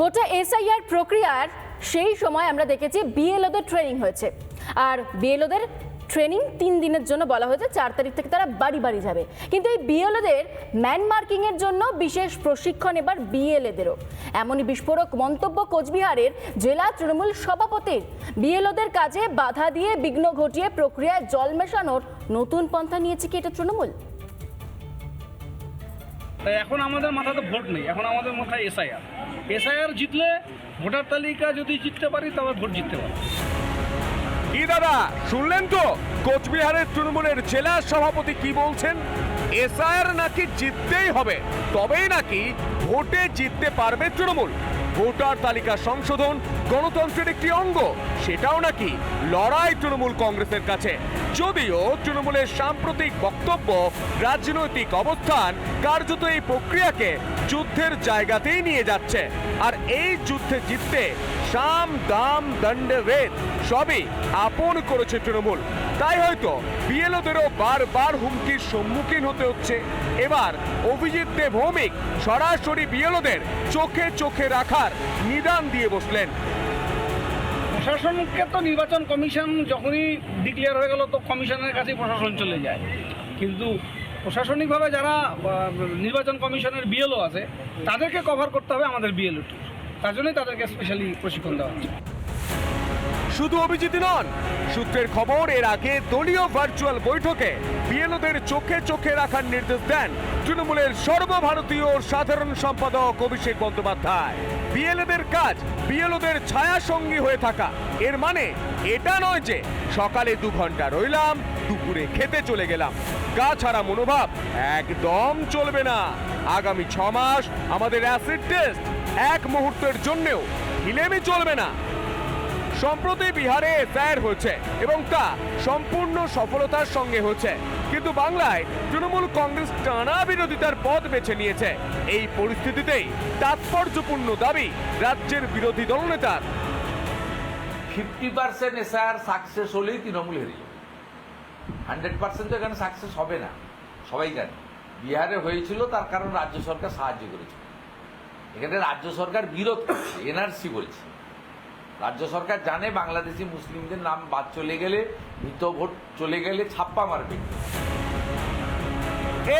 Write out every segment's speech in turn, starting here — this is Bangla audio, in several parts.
গোটা এসআইআর প্রক্রিয়ার সেই সময় আমরা দেখেছি বিএলওদের ট্রেনিং হয়েছে। আর বিএলওদের ট্রেনিং তিন দিনের জন্য বলা হয়েছে, চার তারিখ থেকে তারা বাড়ি বাড়ি যাবে। কিন্তু এই বিএলওদের ম্যান মার্কিং এর জন্য বিশেষ প্রশিক্ষণ এবার বিএলএদেরও। এমনই বিস্ফোরক মন্তব্য কোচবিহারের জেলা তৃণমূল সভাপতির বিএলওদের কাজে বাধা দিয়ে বিঘ্ন ঘটিয়ে প্রক্রিয়ায় জল মেশানোর নতুন পন্থা নিয়েছে কি এটা তৃণমূল? তাই এখন আমাদের মাথাতে ভোট নেই, এখন আমাদের মাথায় এসআইআর এসআইআর জিতলে ভোটার তালিকা যদি জিততে পারি তবে ভোট জিততে পারি কি দাদা, শুনলেন তো? কোচবিহারের তৃণমূলের জেলা সভাপতি কি বলছেন? এসআইআর নাকি জিততেই হবে, তবেই নাকি ভোটে জিততে পারবে তৃণমূল। ভোটার তালিকা সংশোধন গণতন্ত্রের একটি অঙ্গ। সেটাও নাকি লড়াই তৃণমূল কংগ্রেসের কাছে। যদিও তৃণমূলের সাম্প্রতিক বক্তব্য, রাজনৈতিক অবস্থান কার্যত এই প্রক্রিয়াকে যুদ্ধের জায়গাতেই নিয়ে যাচ্ছে। আর এই যুদ্ধে জিততে সাম দাম দণ্ডে ভেদ সবই আপন করেছে তৃণমূল। তাই হয়তো বিএলওদেরও বারবার হুমকির সম্মুখীন হতে হচ্ছে। এবার অভিজিৎ দেব ভৌমিক সরাসরি বিএলওদের চোখে চোখে রাখার নিদান দিয়ে বসলেন। প্রশাসনকে তো নির্বাচন কমিশন যখনই ডিক্লেয়ার হয়ে গেল, তো কমিশনের কাছেই প্রশাসন চলে যায়। কিন্তু প্রশাসনিকভাবে যারা নির্বাচন কমিশনের বিএলও আছে, তাদেরকে কভার করতে হবে আমাদের বিএলও তার জন্যই তাদেরকে স্পেশালি প্রশিক্ষণ দেওয়া হচ্ছে। শুধু অভিজিৎ নন, সূত্রের খবর, এর আগে দলীয় ভার্চুয়াল বৈঠকে বিএলওদের চোখে চোখে রাখার নির্দেশ দেন তৃণমূলের সর্বভারতীয় সাধারণ সম্পাদক অভিষেক বন্দ্যোপাধ্যায়। বিএলএদের কাজ বিএলওদের ছায়া সঙ্গী হয়ে থাকা। এর মানে এটা নয় যে সকালে দু ঘণ্টা রইলাম, দুপুরে খেতে চলে গেলাম। গা ছাড়া মনোভাব একদম চলবে না। আগামী ছ মাস আমাদের অ্যাসিড টেস্ট এক মুহূর্তের জন্যেও হিলেমি চলবে না। সম্প্রতি বিহারে এসআইআর হয়েছে এবং তা সম্পূর্ণ সফলতার সঙ্গে হয়েছে কিন্তু বাংলায় তৃণমূল কংগ্রেস টানা বিরোধিতার পথ বেছে নিয়েছে। এই পরিস্থিতিতেই তাৎপর্যপূর্ণ দাবি রাজ্যের বিরোধী দলনেতার। ফিফটি পার্সেন্ট এসআর সাকসেস হলেই তৃণমূল হেরে যাবে। হান্ড্রেড পার্সেন্ট তো এখানে সাকসেস হবে না। সবাই জানে। বিহারে হয়েছিল, তার কারণ রাজ্য সরকার সাহায্য করেছিল। এখানে রাজ্য সরকার বিরোধ করছে, এনআরসি বলছে। রাজ্য সরকার জানে বাংলাদেশি মুসলিমদের নাম বাদ চলে গেলে মৃত ভোট চলে গেলে ছাপ্পা মারবে।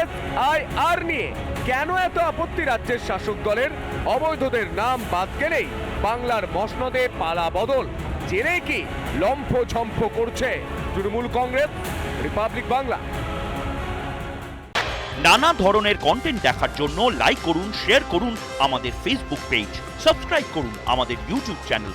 এসআইআর নিয়ে কেন এত আপত্তি রাজ্যের শাসক দলের? অবৈধদের নাম বাদ গেলেই বাংলার মসনদে পালা বদল। জেনে কি লম্ফ ঝম্ফ করছে তৃণমূল কংগ্রেস? রিপাবলিক বাংলা। নানা ধরনের কন্টেন্ট দেখার জন্য লাইক করুন শেয়ার করুন আমাদের ফেসবুক পেজ সাবস্ক্রাইব করুন আমাদের ইউটিউব চ্যানেল